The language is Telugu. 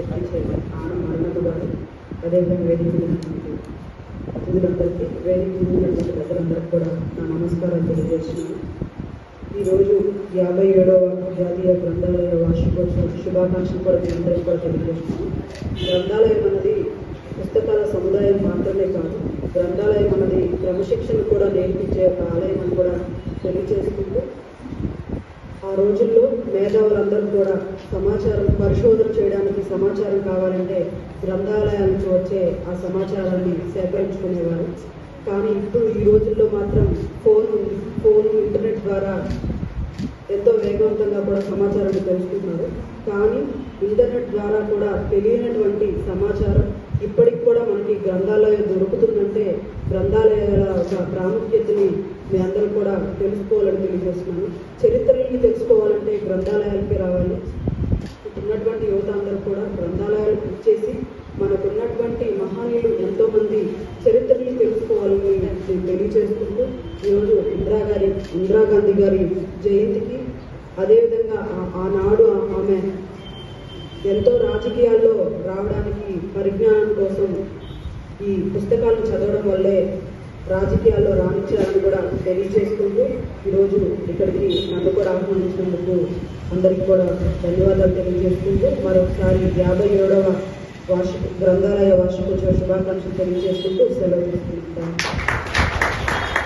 తెప్పించే ఆనం మరణకు గారు అదేవిధంగా వేదిక అతిథులందరికీ వేదిక ఉన్నటువంటి పెద్దలందరికీ కూడా నా నమస్కారాలు తెలియజేస్తున్నాను ఈరోజు యాభై ఏడవ జాతీయ గ్రంథాలయ వార్షికోత్సవ శుభాకాంక్షలు కూడా మీ అందరికీ కూడా తెలియజేస్తున్నాను గ్రంథాలయం అన్నది పుస్తకాల సముదాయం మాత్రమే కాదు గ్రంథాలయం అన్నది క్రమశిక్షణ కూడా నేర్పించే ఒక ఆలయం అని కూడా తెలియజేసుకుంటూ ఆ రోజుల్లో మేధావులందరూ కూడా సమాచారం పరిశోధన సమాచారం కావాలంటే గ్రంథాలయాల నుంచి వచ్చే ఆ సమాచారాన్ని సేకరించుకునేవారు. కానీ ఇప్పుడు ఈ రోజుల్లో మాత్రం ఫోన్ ఫోన్ ఇంటర్నెట్ ద్వారా ఎంతో వేగవంతంగా కూడా సమాచారాన్ని తెలుసుకుంటున్నారు. కానీ ఇంటర్నెట్ ద్వారా కూడా తెలియనటువంటి సమాచారం ఇప్పటికి కూడా మనకి గ్రంథాలయం దొరుకుతుందంటే గ్రంథాలయాల ఒక ప్రాముఖ్యతని మీ అందరూ కూడా తెలుసుకోవాలని తెలియజేస్తున్నాను. చరిత్రని తెలుసుకోవాలంటే గ్రంథాలయాలకి రావాలి ఉన్నటువంటి యువత అందరూ కూడా గ్రంథాలయాలకు ఇచ్చేసి మనకున్నటువంటి మహనీయులు ఎంతోమంది చరిత్రని తెలుసుకోవాలని నేను తెలియజేసుకుంటూ ఈరోజు ఇందిరా గారి ఇందిరాగాంధీ గారి జయంతికి అదేవిధంగా ఆనాడు ఆమె ఎంతో రాజకీయాల్లో రావడానికి పరిజ్ఞానం కోసం ఈ పుస్తకాలను చదవడం వల్లే రాజకీయాల్లో రాణించాలని కూడా తెలియజేసుకుంటూ ఈరోజు ఇక్కడికి నన్ను కూడా ఆహ్వానించినందుకు అందరికీ కూడా ధన్యవాదాలు తెలియజేసుకుంటూ మరొకసారి యాభై ఏడవ వార్షిక గ్రంథాలయ వార్షికోత్సవ శుభాకాంక్షలు తెలియజేసుకుంటూ సెలవు తీసుకుంటాను